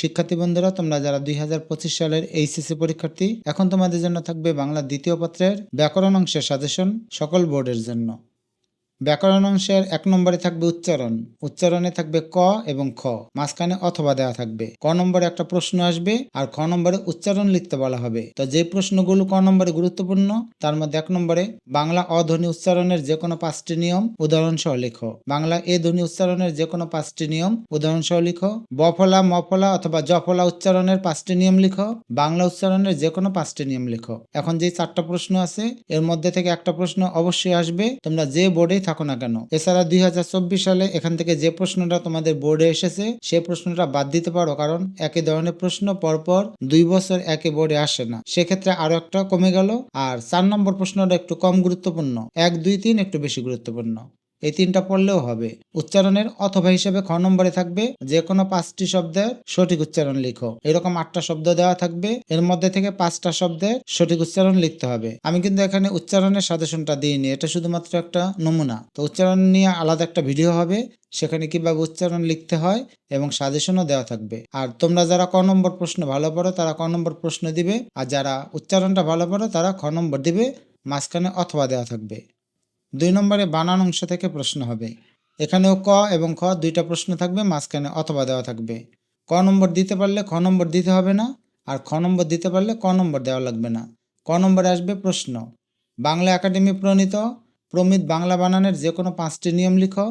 শিক্ষার্থী বন্ধুরা, তোমরা যারা দুই হাজার পঁচিশ সালের এইচএসসি পরীক্ষার্থী, এখন তোমাদের জন্য থাকবে বাংলা দ্বিতীয় পত্রের ব্যাকরণ অংশের সাজেশন সকল বোর্ডের জন্য। ব্যাকরণ অংশের এক নম্বরে থাকবে উচ্চারণ। উচ্চারণে থাকবে ক এবং খ। মাঝখানে অথবা দেওয়া থাকবে। ক নম্বরে একটা প্রশ্ন আসবে আর খ নম্বরে উচ্চারণ লিখতে বলা হবে। তো যে প্রশ্নগুলো ক নম্বরে গুরুত্বপূর্ণ, তার মধ্যে এক নম্বরে বাংলা অধ্বনি উচ্চারণের যে কোনো পাঁচটি নিয়ম উদাহরণ সহ লিখো। বাংলা এ ধ্বনি উচ্চারণের যে কোনো পাঁচটি নিয়ম উদাহরণ সহ লিখো বফলা মফলা অথবা জফলা উচ্চারণের পাঁচটি নিয়ম লিখো। বাংলা উচ্চারণের যে কোনো পাঁচটি নিয়ম লিখো। এখন যে চারটা প্রশ্ন আছে, এর মধ্যে থেকে একটা প্রশ্ন অবশ্যই আসবে। তোমরা যে বোর্ডেই থাকো না কেন? এছাড়া দুই হাজার চব্বিশ সালে এখান থেকে যে প্রশ্নটা তোমাদের বোর্ডে এসেছে, সে প্রশ্নটা বাদ দিতে পারো, কারণ একই ধরনের প্রশ্ন পরপর দুই বছর একই বোর্ডে আসে না। সেক্ষেত্রে আরও একটা কমে গেল, আর চার নম্বর প্রশ্নটা একটু কম গুরুত্বপূর্ণ। এক, দুই, তিন একটু বেশি গুরুত্বপূর্ণ। এই তিনটা পড়লেও হবে। উচ্চারণের অথবা হিসেবে খ নম্বরে থাকবে যে কোনো পাঁচটি শব্দের সঠিক উচ্চারণ লিখো। এরকম আটটা শব্দ দেওয়া থাকবে, এর মধ্যে থেকে পাঁচটা শব্দের সঠিক উচ্চারণ লিখতে হবে। আমি কিন্তু এখানে উচ্চারণের সাজেশনটা দিইনি, এটা শুধুমাত্র একটা নমুনা। তো উচ্চারণ নিয়ে আলাদা একটা ভিডিও হবে, সেখানে কীভাবে উচ্চারণ লিখতে হয় এবং সাজেশনও দেওয়া থাকবে। আর তোমরা যারা ক নম্বর প্রশ্ন ভালো পড়ো, তারা ক নম্বর প্রশ্ন দিবে, আর যারা উচ্চারণটা ভালো পড়ো, তারা খ নম্বর দিবে, মাঝখানে অথবা দেওয়া থাকবে। দুই নম্বরে বানান অংশ থেকে প্রশ্ন হবে। এখানেও ক এবং খ দুইটা প্রশ্ন থাকবে, মাঝখানে অথবা দেওয়া থাকবে। ক নম্বর দিতে পারলে খ নম্বর দিতে হবে না, আর খ নম্বর দিতে পারলে ক নম্বর দেওয়া লাগবে না। ক নম্বরে আসবে প্রশ্ন। বাংলা একাডেমি প্রণীত প্রমিত বাংলা বানানের যে কোনো পাঁচটি নিয়ম লিখো।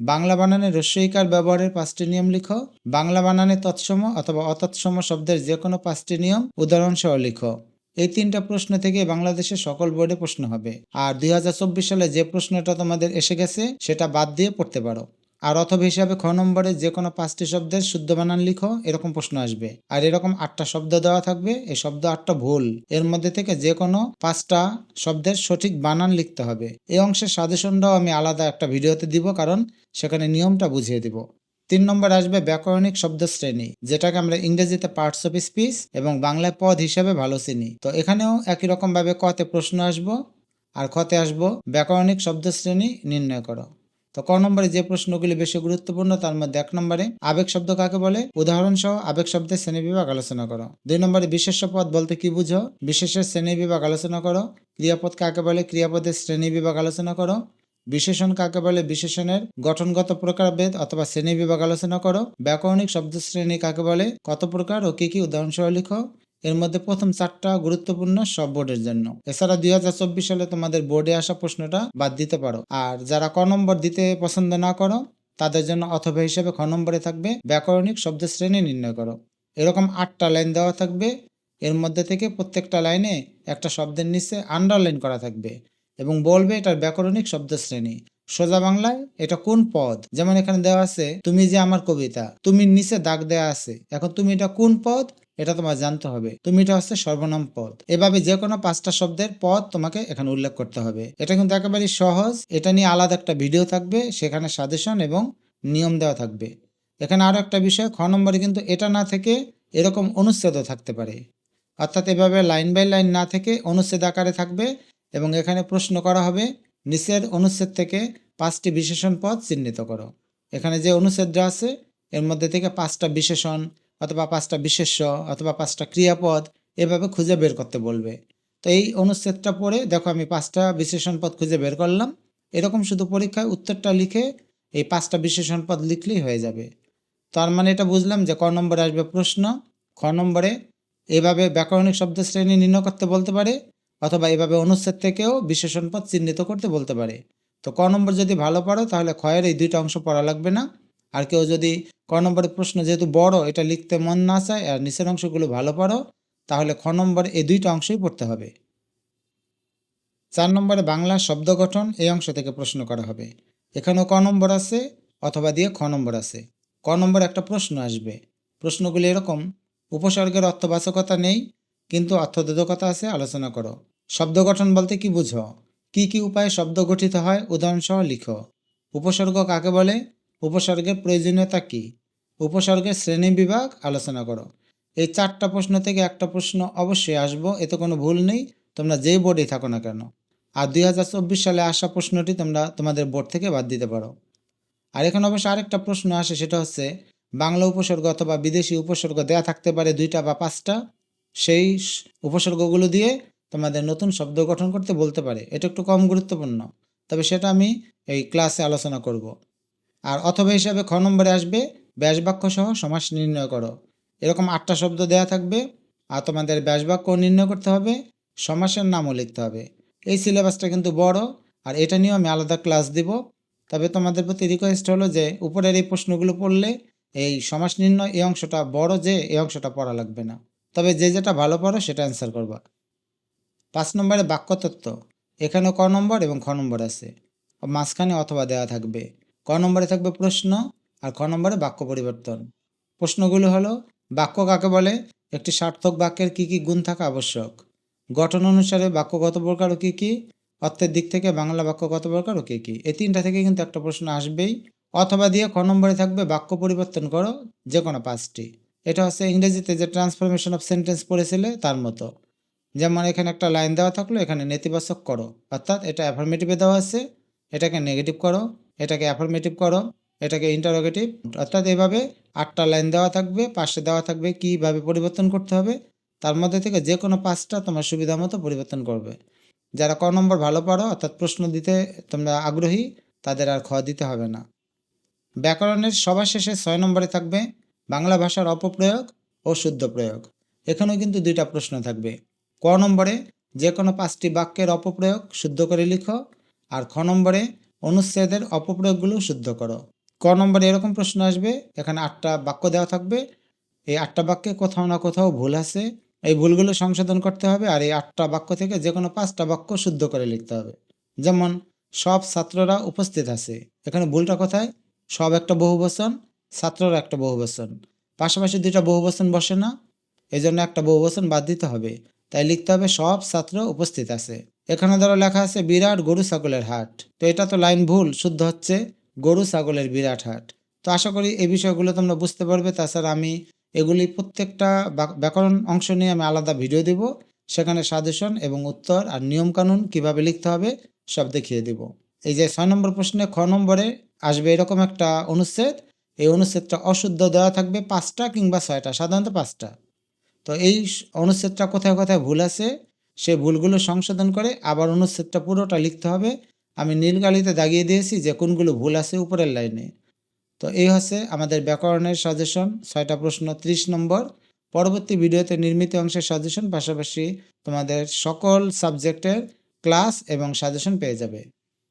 বাংলা বানানে রস্যইকার ব্যবহারের পাঁচটি নিয়ম লিখো। বাংলা বানানে তৎসম অথবা অতৎসম শব্দের যে কোনো পাঁচটি নিয়ম উদাহরণসহ লিখো। এই তিনটা প্রশ্ন থেকে বাংলাদেশের সকল বোর্ডে প্রশ্ন হবে। আর দুই হাজার চব্বিশ সালে যে প্রশ্নটা তোমাদের এসে গেছে, সেটা বাদ দিয়ে পড়তে পারো। আর অথবা হিসাবে খ নম্বরে যে কোনো পাঁচটি শব্দের শুদ্ধ বানান লিখো, এরকম প্রশ্ন আসবে। আর এরকম আটটা শব্দ দেওয়া থাকবে, এই শব্দ আটটা ভুল। এর মধ্যে থেকে যে কোনো পাঁচটা শব্দের সঠিক বানান লিখতে হবে। এই অংশের সাজেশনটাও আমি আলাদা একটা ভিডিওতে দিব, কারণ সেখানে নিয়মটা বুঝিয়ে দিব। তিন নম্বর আসবে ব্যাকরণিক শব্দ শ্রেণি যেটাকে আমরা ইংরেজিতে পার্টস অফ স্পিচ এবং বাংলায় পদ হিসেবে ভালো চিনি। তো এখানেও একই রকম ভাবে কতে প্রশ্ন আসব, আর খতে আসব, ব্যাকরণিক শব্দ শ্রেণি নির্ণয় করো। তো ক নম্বরে যে প্রশ্নগুলি বেশি গুরুত্বপূর্ণ, তার মধ্যে এক নম্বরে আবেগ শব্দ কাকে বলে? উদাহরণ সহ আবেগ শব্দের শ্রেণি বিভাগ আলোচনা করো। দুই নম্বরে বিশেষ্য পদ বলতে কি বুঝো? বিশেষের শ্রেণি বিভাগ আলোচনা করো। ক্রিয়াপদ কাকে বলে? ক্রিয়াপদের শ্রেণি বিভাগ আলোচনা করো। বিশেষণ কাকে বলে? বিশেষণের গঠনগত প্রকারভেদ অথবা শ্রেণি বিভাগ আলোচনা করো। ব্যাকরণিক শব্দ শ্রেণি কাকে বলে? কত প্রকার ও কি কি উদাহরণ সহ লিখো। এর মধ্যে প্রথম চারটা গুরুত্বপূর্ণ সব বোর্ডের জন্য। এছাড়া দুই হাজার চব্বিশ সালে তোমাদের বোর্ডে আসা প্রশ্নটা বাদ দিতে পারো। আর যারা ক নম্বর দিতে পছন্দ না করো, তাদের জন্য অথবা হিসেবে খ নম্বরে থাকবে ব্যাকরণিক শব্দ শ্রেণি নির্ণয় করো। এরকম আটটা লাইন দেওয়া থাকবে। এর মধ্যে থেকে প্রত্যেকটা লাইনে একটা শব্দের নিচে আন্ডারলাইন করা থাকবে। এবং বলবে এটার ব্যাকরণিক শব্দ শ্রেণি সোজা বাংলায় এটা কোন পদ? যেমন এখানে দেওয়া আছে, তুমি যে আমার কবিতা, তুমি নিচে দাগ দেওয়া আছে। এখন তুমি এটা কোন পদ? এটা তোমার জানতে হবে। তুমি এটা হচ্ছে সর্বনাম পদ। এভাবে যে কোনো পাঁচটা শব্দের পদ তোমাকে এখানে উল্লেখ করতে হবে। এটা কিন্তু একেবারেই সহজ। এটা নিয়ে আলাদা একটা ভিডিও থাকবে, সেখানে সাজেশন এবং নিয়ম দেওয়া থাকবে। এখানে আরও একটা বিষয়, খ নম্বরে কিন্তু এটা না থেকে এরকম অনুচ্ছেদও থাকতে পারে। অর্থাৎ এভাবে লাইন বাই লাইন না থেকে অনুচ্ছেদ আকারে থাকবে। এবং এখানে প্রশ্ন করা হবে, নিচের অনুচ্ছেদ থেকে পাঁচটি বিশেষণ পদ চিহ্নিত করো। এখানে যে অনুচ্ছেদটা আছে, এর মধ্যে থেকে পাঁচটা বিশেষণ অথবা পাঁচটা বিশেষ্য অথবা পাঁচটা ক্রিয়াপদ এভাবে খুঁজে বের করতে বলবে। তো এই অনুচ্ছেদটা পড়ে দেখো আমি পাঁচটা বিশেষণ পদ খুঁজে বের করলাম। এরকম শুধু পরীক্ষায় উত্তরটা লিখে এই পাঁচটা বিশেষণ পদ লিখলেই হয়ে যাবে। তার মানে এটা বুঝলাম যে ক নম্বরে আসবে প্রশ্ন, খ নম্বরে এভাবে ব্যাকরণিক শব্দ শ্রেণি নির্ণয় করতে বলতে পারে অথবা এভাবে অনুচ্ছেদ থেকেও বিশেষণ পদ চিহ্নিত করতে বলতে পারে। তো ক নম্বর যদি ভালো পারো তাহলে ক্ষয়ের এই দুইটা অংশ পড়া লাগবে না। আর কেউ যদি ক নম্বরের প্রশ্ন যেহেতু বড়, এটা লিখতে মন না চায় আর নিচের অংশগুলো ভালো পারো তাহলে খ নম্বরে এই দুইটা অংশই পড়তে হবে। চার নম্বরে বাংলা শব্দ গঠন এই অংশ থেকে প্রশ্ন করা হবে। এখানেও ক নম্বর আছে অথবা দিয়ে খ নম্বর আছে। ক নম্বর একটা প্রশ্ন আসবে। প্রশ্নগুলি এরকম, উপসর্গের অর্থবাচকতা নেই, কিন্তু অর্থদোধকতা আছে, আলোচনা করো। শব্দ গঠন বলতে কি বুঝো? কি কি উপায়ে শব্দ গঠিত হয়? উদাহরণসহ লিখো। উপসর্গ কাকে বলে? উপসর্গের প্রয়োজনীয়তা কি? উপসর্গের শ্রেণি বিভাগ আলোচনা করো। এই চারটা প্রশ্ন থেকে একটা প্রশ্ন অবশ্যই আসব, এতে কোনো ভুল নেই, তোমরা যেই বোর্ডেই থাকো না কেন। আর দুই হাজার চব্বিশ সালে আসা প্রশ্নটি তোমরা তোমাদের বোর্ড থেকে বাদ দিতে পারো। আর এখানে অবশ্য আরেকটা প্রশ্ন আসে, সেটা হচ্ছে, বাংলা উপসর্গ অথবা বিদেশি উপসর্গ দেয়া থাকতে পারে দুইটা বা পাঁচটা, সেই উপসর্গগুলো দিয়ে তোমাদের নতুন শব্দ গঠন করতে বলতে পারে। এটা একটু কম গুরুত্বপূর্ণ। তবে সেটা আমি এই ক্লাসে আলোচনা করব। আর অথবা হিসাবে খ নম্বরে আসবে ব্যাস বাক্য সহ সমাস নির্ণয় করো। এরকম আটটা শব্দ দেয়া থাকবে, আর তোমাদের ব্যাস বাক্য নির্ণয় করতে হবে, সমাসের নামও লিখতে হবে। এই সিলেবাসটা কিন্তু বড়, আর এটা নিয়েও আমি আলাদা ক্লাস দিব। তবে তোমাদের প্রতি রিকোয়েস্ট হলো যে, উপরের এই প্রশ্নগুলো পড়লে এই সমাস নির্ণয় এই অংশটা বড় যে, এই অংশটা পড়া লাগবে না। তবে যে যেটা ভালো পড়ো সেটা অ্যান্সার করবা। পাঁচ নম্বরে বাক্যতত্ত্ব। এখানে ক নম্বর এবং খ নম্বর আছে। মাঝখানে অথবা দেওয়া থাকবে। ক নম্বরে থাকবে প্রশ্ন আর খ নম্বরে বাক্য পরিবর্তন। প্রশ্নগুলো হলো, বাক্য কাকে বলে? একটি সার্থক বাক্যের কি কি গুণ থাকা আবশ্যক? গঠন অনুসারে বাক্য কত প্রকার ও কী কী? অর্থের দিক থেকে বাংলা বাক্য কত প্রকার ও কী কী? এই তিনটা থেকে কিন্তু একটা প্রশ্ন আসবেই। অথবা দিয়ে খ নম্বরে থাকবে বাক্য পরিবর্তন করো যে কোনো পাঁচটি। এটা হচ্ছে ইংরেজিতে যে ট্রান্সফরমেশন অফ সেন্টেন্স পড়েছিলে, তার মতো। যেমন এখানে একটা লাইন দেওয়া থাকল, এখানে নেতিবাচক করো। অর্থাৎ এটা অ্যাফার্মেটিভে দেওয়া আছে, এটাকে নেগেটিভ করো, এটাকে অ্যাফার্মেটিভ করো, এটাকে ইন্টারোগেটিভ অর্থাৎ এভাবে আটটা লাইন দেওয়া থাকবে, পাশে দেওয়া থাকবে কীভাবে পরিবর্তন করতে হবে, তার মধ্যে থেকে যে কোনো পাঁচটা তোমার সুবিধা মতো পরিবর্তন করবে। যারা ক নম্বর ভালো পারো, অর্থাৎ প্রশ্ন দিতে তোমরা আগ্রহী, তাদের আর খ দিতে হবে না। ব্যাকরণের সবার শেষে ছয় নম্বরে থাকবে, বাংলা ভাষার অপপ্রয়োগ ও শুদ্ধ প্রয়োগ এখানেও কিন্তু দুইটা প্রশ্ন থাকবে। ক নম্বরে যে কোনো পাঁচটি বাক্যের অপপ্রয়োগ শুদ্ধ করে লিখো আর খ নম্বরে অনুচ্ছেদের অপপ্রয়োগগুলো শুদ্ধ করো। ক নম্বরে এরকম প্রশ্ন আসবে, এখানে আটটা বাক্য দেওয়া থাকবে। এই আটটা বাক্যে কোথাও না কোথাও ভুল আছে। এই ভুলগুলো সংশোধন করতে হবে আর এই আটটা বাক্য থেকে যে কোনো পাঁচটা বাক্য শুদ্ধ করে লিখতে হবে। যেমন, সব ছাত্ররা উপস্থিত আছে। এখানে ভুলটা কোথায়? সব একটা বহুবচন, ছাত্ররা একটা বহুবচন। পাশাপাশি দুইটা বহুবচন বসে না। এই জন্য একটা বহুবচন বাদ দিতে হবে। তাই লিখতে হবে, সব ছাত্র উপস্থিত আছে। এখানে ধরো লেখা আছে, বিরাট গরু ছাগলের হাট। তো এটা তো লাইন ভুল, শুদ্ধ হচ্ছে গরু ছাগলের বিরাট হাট। তো আশা করি এই বিষয়গুলো তোমরা বুঝতে পারবে। তাছাড়া আমি এগুলি প্রত্যেকটা ব্যাকরণ অংশ নিয়ে আমি আলাদা ভিডিও দেব। সেখানে সাজেশন এবং উত্তর আর নিয়মকানুন কীভাবে লিখতে হবে সব দেখিয়ে দেব। এই যে ছয় নম্বর প্রশ্নে খ নম্বরে আসবে এরকম একটা অনুচ্ছেদ। এই অনুচ্ছেদটা অশুদ্ধ দেওয়া থাকবে পাঁচটা কিংবা ছয়টা, সাধারণত পাঁচটা। তো এই অনুচ্ছেদটা কোথায় কোথায় ভুল আছে, সে ভুলগুলো সংশোধন করে আবার অনুচ্ছেদটা পুরোটা লিখতে হবে। আমি নীল গালিতে দাগিয়ে দিয়েছি যে কোনগুলো ভুল আছে উপরের লাইনে। তো এই হচ্ছে আমাদের ব্যাকরণের সাজেশন ছয়টা প্রশ্ন, ত্রিশ নম্বর। পরবর্তী ভিডিওতে নির্মিত অংশের সাজেশন পাশাপাশি তোমাদের সকল সাবজেক্টের ক্লাস এবং সাজেশন পেয়ে যাবে।